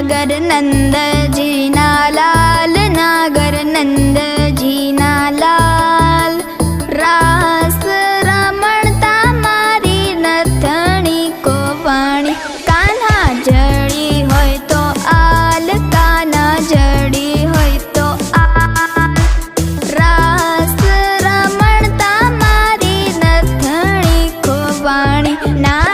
નાગર નંદજીના લાલ નાગર નંદજીના લાલ રાસ રમણતા મારી નથણી કોવાણી કાના જડી હોય તો આલ કાના જડી હોય તો આલ રાસ રમણતા મારી નથણી કોવાણી ના